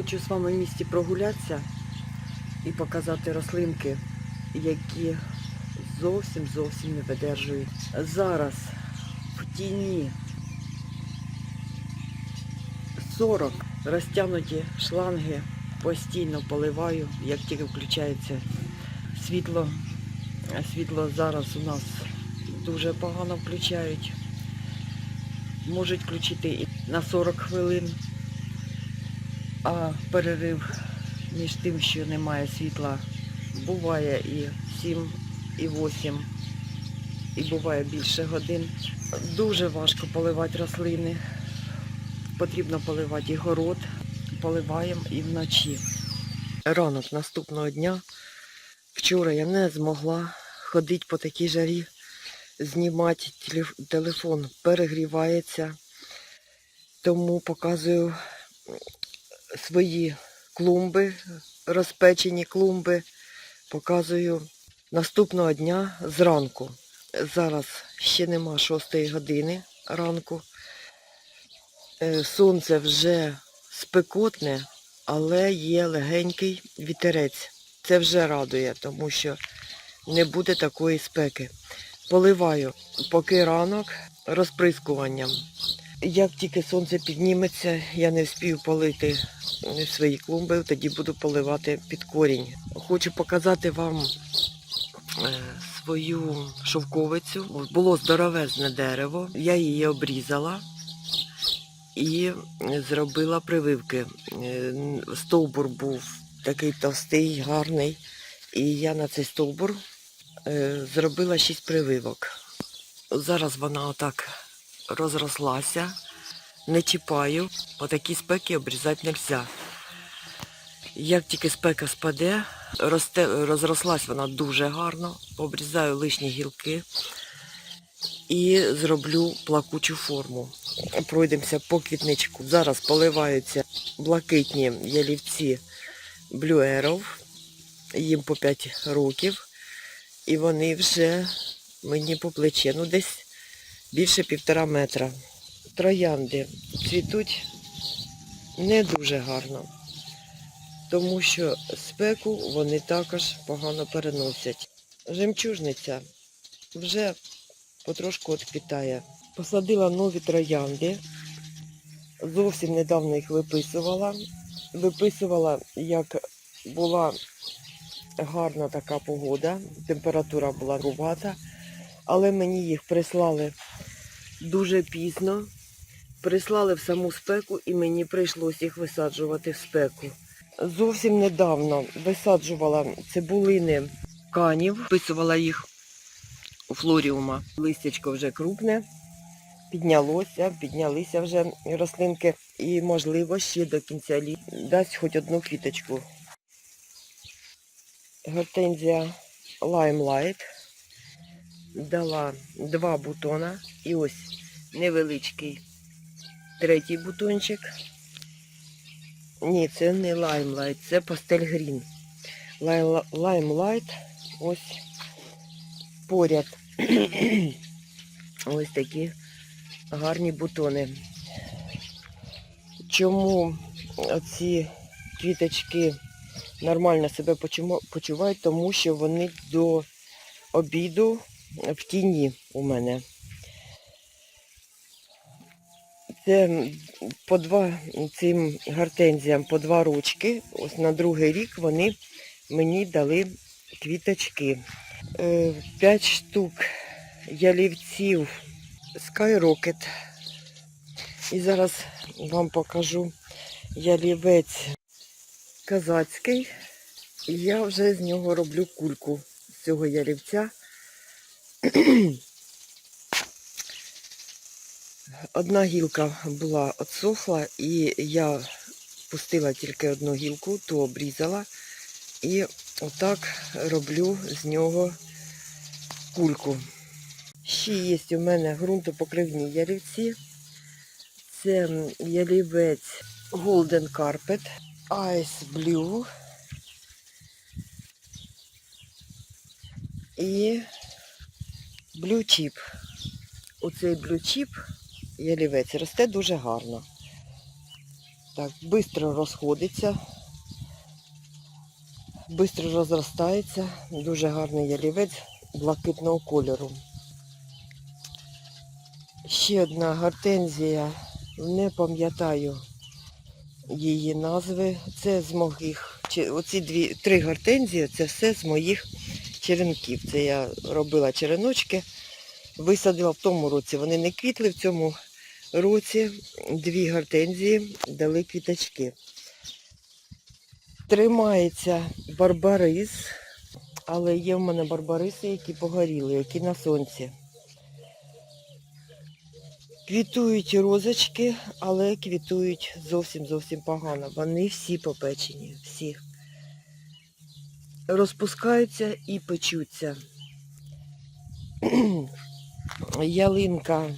Хочу з вами в місті прогулятися і показати рослинки, які зовсім зовсім не видержують. Зараз в тіні 40 розтягнуті шланги постійно поливаю, як тільки включається світло. Світло зараз у нас дуже погано включають. Можуть включити і на 40 хвилин, а перерив між тим, що немає світла, буває і 7, і 8, і буває більше годин. Дуже важко поливати рослини. Потрібно поливати і город, поливаємо і вночі. Ранок наступного дня. Вчора я не змогла ходити по такій жарі, знімати телефон, перегрівається. Тому показую свої клумби, розпечені клумби. Показую наступного дня зранку. Зараз ще нема 6 години ранку. Е, Сонце вже спекотне, але є легенький вітерець. Це вже радує, тому що не буде такої спеки. Поливаю поки ранок розприскуванням. Як тільки сонце підніметься, я не вспію полити свої клумби, тоді буду поливати під корінь. Хочу показати вам е, свою шовковицю. Було здоровезне дерево, я її обрізала і зробила прививки. Е, Стовбур був такий товстий, гарний. І я на цей стовбур е, зробила шість прививок. Зараз вона отак розрослася, не чіпаю, бо такі спеки обрізати не можна. Як тільки спека спаде, росте, розрослась вона дуже гарно, обрізаю лишні гілки і зроблю плакучу форму. Пройдемося по квітничку. Зараз поливаються блакитні ялівці блюеров, їм по 5 років, і вони вже мені по плече, ну десь більше півтора метра. Троянди цвітуть не дуже гарно, тому що спеку вони також погано переносять. Жемчужниця вже потрошку відквітає. Посадила нові троянди. Зовсім недавно їх виписувала. Виписувала, як була гарна така погода, температура була рубата, але мені їх прислали дуже пізно. Прислали в саму спеку і мені прийшлося їх висаджувати в спеку. Зовсім недавно висаджувала цибулини канів, вписувала їх у флоріума. Листячко вже крупне, піднялося, піднялися вже рослинки і, можливо, ще до кінця літа дасть хоч одну квіточку. Гортензія Limelight дала два бутона і ось невеличкий третій бутончик. Ні, це не Limelight, це пастель грін. Limelight ось поряд. ось такі гарні бутони. Чому ці квіточки нормально себе почувають, тому що вони до обіду в тіні у мене. Це по два цим гортензіям по два ручки. Ось на другий рік вони мені дали квіточки. Е, П'ять штук ялівців Skyrocket. І зараз вам покажу ялівець казацький. І я вже з нього роблю кульку з цього ялівця. Одна гілка була отсохла, і я пустила тільки одну гілку, ту обрізала. І отак роблю з нього кульку. Ще є у мене ґрунтопокривні ялівці. Це ялівець Golden Carpet, Ice Blue і Chip. Оцей Chip ялівець росте дуже гарно. так, швидко розходиться, швидко розростається. Дуже гарний ялівець блакитного кольору. Ще одна гортензія, не пам'ятаю її назви. Це з моїх, оці дві, три гортензії, це все з моїх черенків. Це я робила череночки, висадила в тому році. Вони не квітли в цьому році. Дві гортензії дали квіточки. Тримається барбарис, але є в мене барбариси, які погоріли, які на сонці. Квітують розочки, але квітують зовсім зовсім погано. Вони всі попечені, всі. Розпускаються і печуться. Ялинка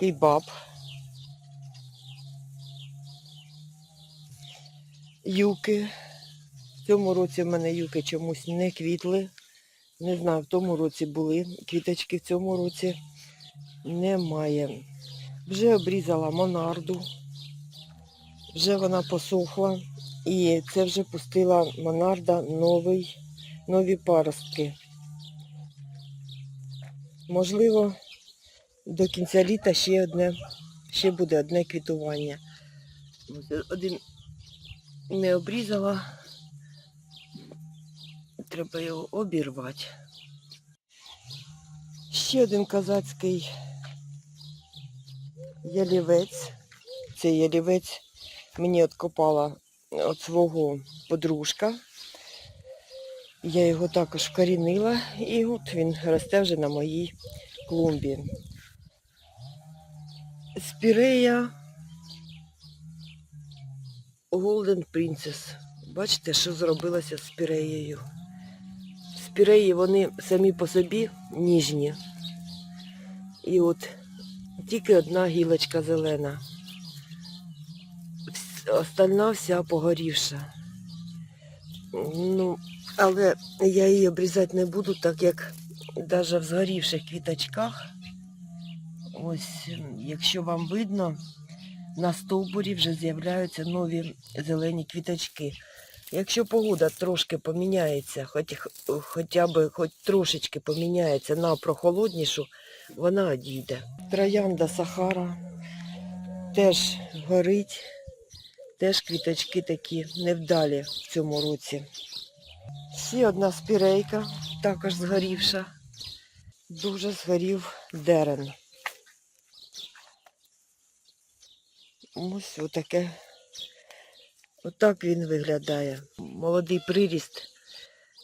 кейбаб. Юки. В цьому році в мене юки чомусь не квітли. Не знаю, в тому році були квіточки, в цьому році немає. Вже обрізала монарду, вже вона посохла і це вже пустила монарда новий, нові паростки. Можливо, до кінця літа ще одне, ще буде одне квітування. Один не обрізала, треба його обірвати. Ще один казацький ялівець. Цей ялівець мені откопала від свого подружка. Я його також вкорінила і от він росте вже на моїй клумбі. Спірея Golden Princess. Бачите, що зробилося з спіреєю. Спіреї вони самі по собі ніжні. І от тільки одна гілочка зелена. Остальна вся погорівша. Ну, але я її обрізати не буду, так як навіть в згорівших квіточках, ось, якщо вам видно, на стовбурі вже з'являються нові зелені квіточки. Якщо погода трошки поміняється, хоч, хоча б хоч трошечки поміняється на прохолоднішу, вона одійде. Троянда Сахара теж горить, теж квіточки такі невдалі в цьому році. Ще одна спірейка, також згорівша. Дуже згорів дерен. Ось отаке. Отак він виглядає. Молодий приріст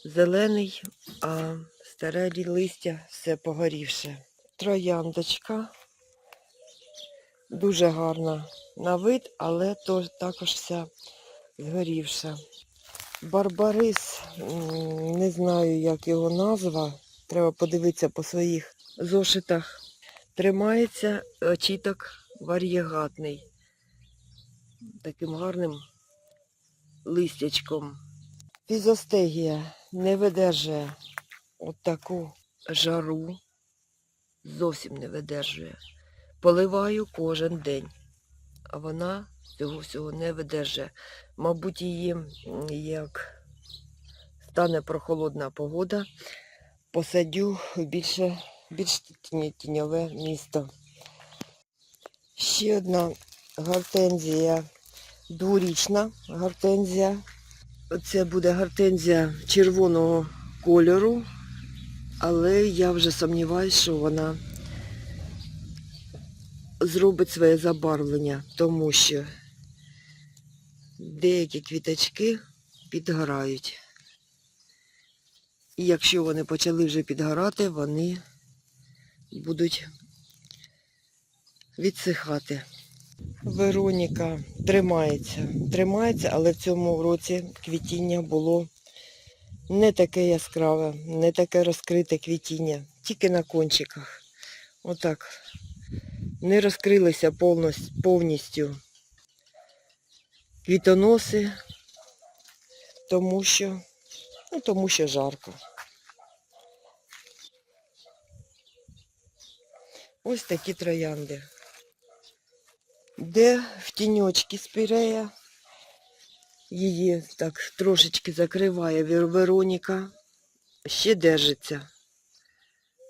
зелений, а старе листя все погорівше. Трояндочка. Дуже гарна на вид, але то, також вся згорівша. Барбарис, не знаю, як його назва. Треба подивитися по своїх зошитах. Тримається очіток вар'єгатний. Таким гарним листячком. Фізостегія не видержує от жару. Зовсім не видержує. Поливаю кожен день. А вона цього всього не видержує. Мабуть, її, як стане прохолодна погода, посадю в більше, більш тіньове місто. Ще одна гортензія, дворічна гортензія. Це буде гортензія червоного кольору, але я вже сумніваюся, що вона зробить своє забарвлення, тому що деякі квіточки підгорають. І якщо вони почали вже підгорати, вони будуть відсихати. Вероніка тримається, тримається, але в цьому році квітіння було не таке яскраве, не таке розкрите квітіння, тільки на кончиках. Отак. Не розкрилися повністю, квітоноси, тому що, ну, тому що жарко. Ось такі троянди. де в тіньочки спірея. Її так трошечки закриває Вероніка. Ще держиться.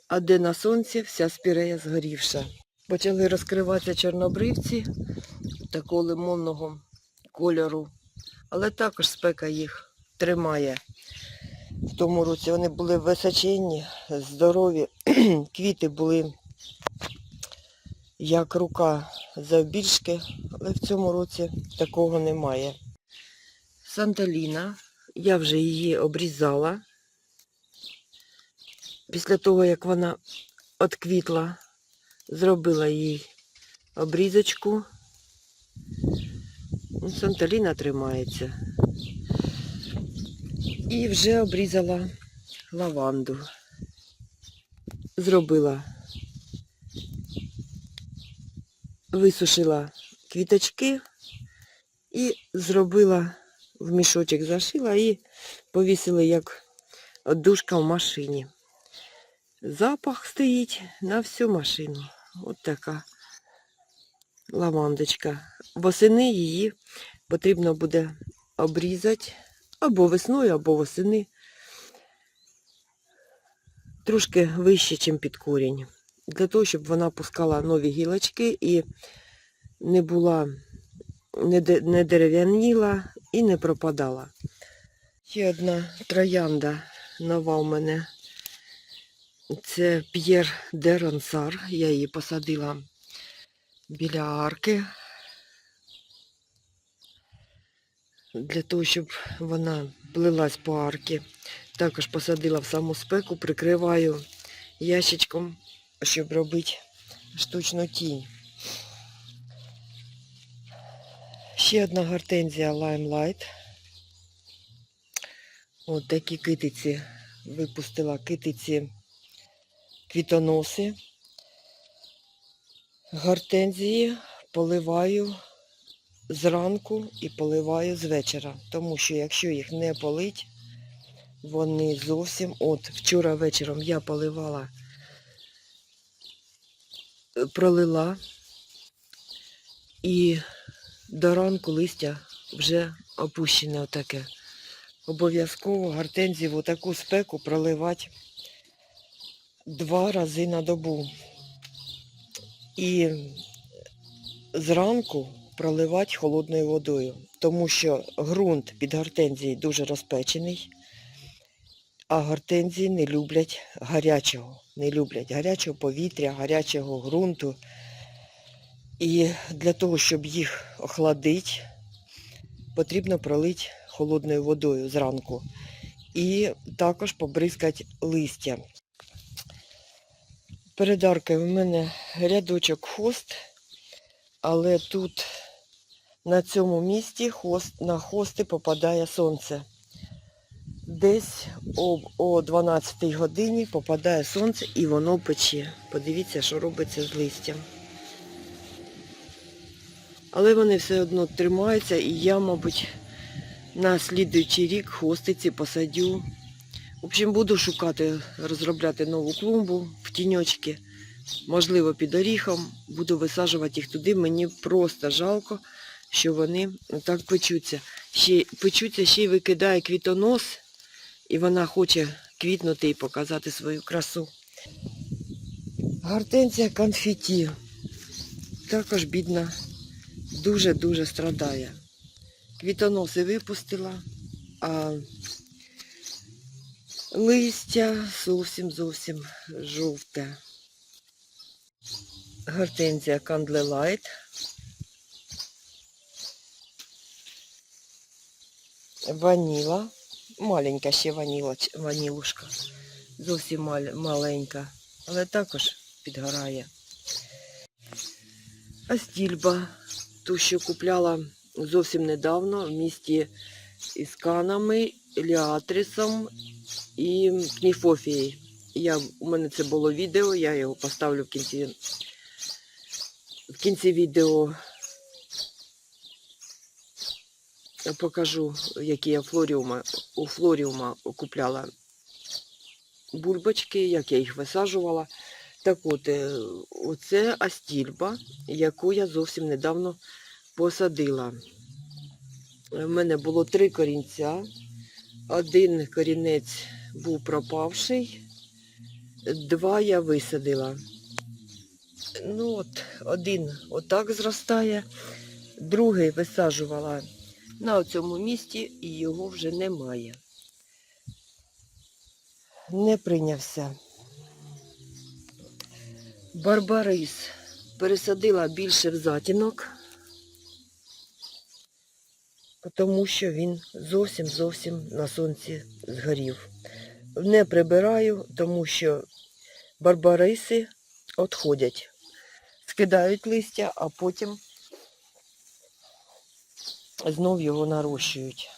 А де на сонці вся спірея згорівша. Почали розкриватися чорнобривці такого лимонного кольору. Але також спека їх тримає. В тому році вони були височенні, здорові. Квіти були як рука завбільшки, але в цьому році такого немає. Санталіна, я вже її обрізала. Після того, як вона отквітла, зробила їй обрізочку. Ну, Санталіна тримається. І вже обрізала лаванду. Зробила, висушила квіточки і зробила в мішочок зашила і повісила як душка в машині. Запах стоїть на всю машину. От така лавандочка. Восени її потрібно буде обрізати або весною, або восени. Трошки вище, ніж під корінь. Для того, щоб вона пускала нові гілочки і не була, не, дерев'яніла і не пропадала. Ще одна троянда нова у мене. Це П'єр де Ронсар. Я її посадила біля арки. Для того, щоб вона плилась по арки. Також посадила в саму спеку, прикриваю ящичком, щоб робити штучну тінь. Ще одна гортензія Limelight. От такі китиці випустила китиці квітоноси. Гортензії поливаю зранку і поливаю з вечора. Тому що якщо їх не полить, вони зовсім. От вчора вечором я поливала, е, пролила і до ранку листя вже опущене отаке. Обов'язково гортензію в отаку спеку проливати два рази на добу. І зранку проливати холодною водою, тому що ґрунт під гортензією дуже розпечений, а гортензії не люблять гарячого, не люблять гарячого повітря, гарячого ґрунту. І для того, щоб їх охладити, потрібно пролити холодною водою зранку. І також побризкати листя. Перед аркою в мене рядочок хост, але тут на цьому місці хост, на хости попадає сонце. Десь о, о 12 годині попадає сонце і воно пече. Подивіться, що робиться з листям. Але вони все одно тримаються і я, мабуть, на слідуючий рік хостиці посадю. В общем, буду шукати, розробляти нову клумбу в тіньочки, можливо, під оріхом. Буду висаджувати їх туди. Мені просто жалко, що вони так печуться. Ще, печуться, ще й викидає квітонос, і вона хоче квітнути і показати свою красу. Гортензія конфеті. Також бідна, дуже-дуже страдає. Квітоноси випустила, а листя зовсім зовсім жовте. Гортензія Кандлелайт. Ваніла. Маленька ще ванілоч, ванілушка. Зовсім маленька, але також підгорає. Астільба, ту, що купляла зовсім недавно в місті із канами, ліатрисом і кніфофією. Я, у мене це було відео, я його поставлю в кінці, в кінці відео. Я покажу, які я флоріума, у флоріума купляла бульбочки, як я їх висаджувала. Так от, е, оце астільба, яку я зовсім недавно посадила. У мене було три корінця. Один корінець був пропавший, два я висадила. Ну от, один отак зростає, другий висаджувала на цьому місці і його вже немає. Не прийнявся. Барбарис пересадила більше в затінок, тому що він зовсім зовсім на сонці згорів. Не прибираю, тому що барбариси відходять, скидають листя, а потім знов його нарощують.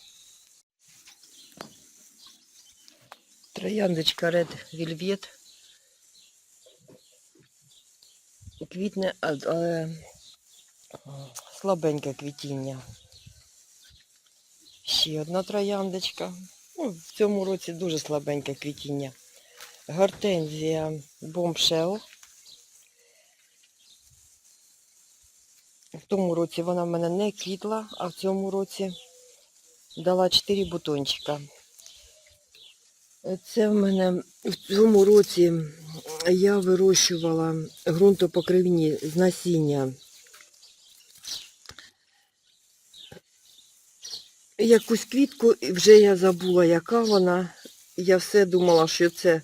Трояндочка Red Velvet квітне, але слабеньке квітіння. Ще одна трояндочка. Ну, в цьому році дуже слабеньке квітіння. Гортензія Bombshell. В тому році вона в мене не квітла, а в цьому році дала 4 бутончика. Це в мене в цьому році я вирощувала ґрунтопокривні з насіння. Якусь квітку, і вже я забула, яка вона. Я все думала, що це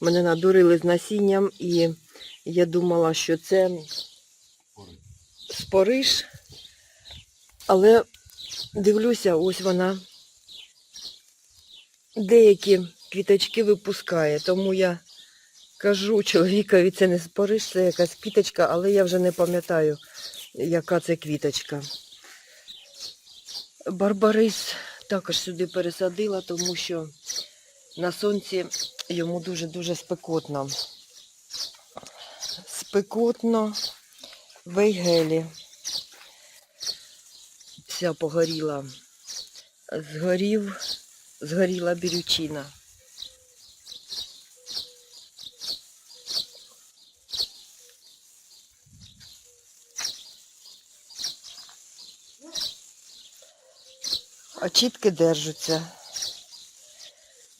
мене надурили з насінням, і я думала, що це спориш. Але дивлюся, ось вона деякі квіточки випускає, тому я кажу чоловікові, це не спориш, це якась квіточка, але я вже не пам'ятаю, яка це квіточка. Барбарис також сюди пересадила, тому що на сонці йому дуже-дуже спекотно. Спекотно в Ейгелі. Вся погоріла. Згорів, згоріла бірючина. Очітки держаться.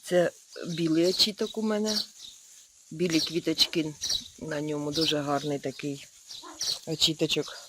Це білий очіток у мене. Білі квіточки на ньому дуже гарний такий очіточок.